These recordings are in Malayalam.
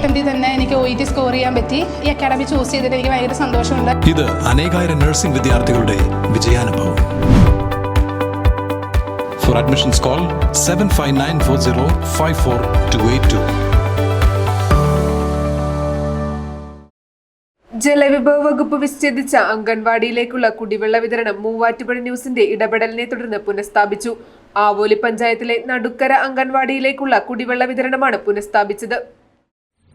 അറ്റംപ്റ്റിൽ തന്നെ എനിക്ക് ഒ ഇ ടി സ്കോർ ചെയ്യാൻ പറ്റി. ഈ അക്കാഡമി ചൂസ് ചെയ്തിട്ട് എനിക്ക് ഭയങ്കര സന്തോഷമുണ്ട്. ഇത് അനേകായിരം നഴ്സിംഗ് വിദ്യാർത്ഥികളുടെ വിജയാനുഭവം. For admissions call seven five nine four zero five four two eight two ജലവിഭവ വകുപ്പ് വിച്ഛേദിച്ച അംഗൻവാടിയിലേക്കുള്ള കുടിവെള്ള വിതരണം മൂവാറ്റുപുഴ ന്യൂസിന്റെ ഇടപെടലിനെ തുടർന്ന് പുനഃസ്ഥാപിച്ചു. ആവോലി പഞ്ചായത്തിലെ നടുക്കര അംഗൻവാടിയിലേക്കുള്ള കുടിവെള്ള വിതരണമാണ് പുനഃസ്ഥാപിച്ചത്.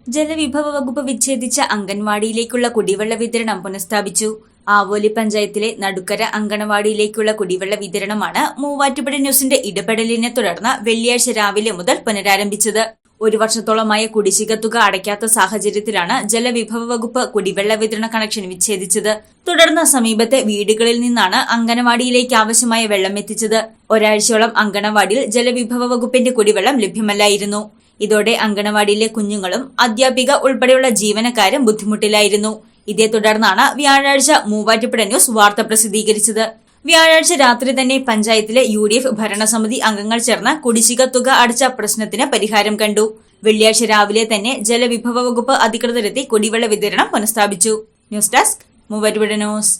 ജലവിഭവ വകുപ്പ് വിച്ഛേദിച്ച അംഗൻവാടിയിലേക്കുള്ള കുടിവെള്ള വിതരണം പുനഃസ്ഥാപിച്ചു. ആവോലി പഞ്ചായത്തിലെ നടുക്കര അങ്കണവാടിയിലേക്കുള്ള കുടിവെള്ള വിതരണമാണ് മൂവാറ്റുപുഴ ന്യൂസിന്റെ ഇടപെടലിനെ തുടർന്ന് വെള്ളിയാഴ്ച രാവിലെ മുതൽ പുനരാരംഭിച്ചത്. ഒരു വർഷത്തോളമായ കുടിശ്ശിക തുക അടയ്ക്കാത്ത സാഹചര്യത്തിലാണ് ജലവിഭവ വകുപ്പ് കുടിവെള്ള വിതരണ കണക്ഷൻ വിച്ഛേദിച്ചത്. തുടർന്ന് സമീപത്തെ വീടുകളിൽ നിന്നാണ് അങ്കണവാടിയിലേക്ക് ആവശ്യമായ വെള്ളം എത്തിച്ചത്. ഒരാഴ്ചയോളം അങ്കണവാടിയിൽ ജലവിഭവ വകുപ്പിന്റെ കുടിവെള്ളം ലഭ്യമല്ലായിരുന്നു. ഇതോടെ അങ്കണവാടിയിലെ കുഞ്ഞുങ്ങളും അധ്യാപിക ഉൾപ്പെടെയുള്ള ജീവനക്കാരും ബുദ്ധിമുട്ടിലായിരുന്നു. ഇതേ തുടർന്നാണ് വ്യാഴാഴ്ച മൂവാറ്റുപുഴ ന്യൂസ് വാർത്ത പ്രസിദ്ധീകരിച്ചത്. വ്യാഴാഴ്ച രാത്രി തന്നെ പഞ്ചായത്തിലെ യു ഡി എഫ് ഭരണസമിതി അംഗങ്ങൾ ചേർന്ന് കുടിശ്ശിക തുക അടച്ച പ്രശ്നത്തിന് പരിഹാരം കണ്ടു. വെള്ളിയാഴ്ച രാവിലെ തന്നെ ജലവിഭവ വകുപ്പ് അധികൃതരെത്തി കുടിവെള്ള വിതരണം പുനഃസ്ഥാപിച്ചു. News desk Muvattupuzha news.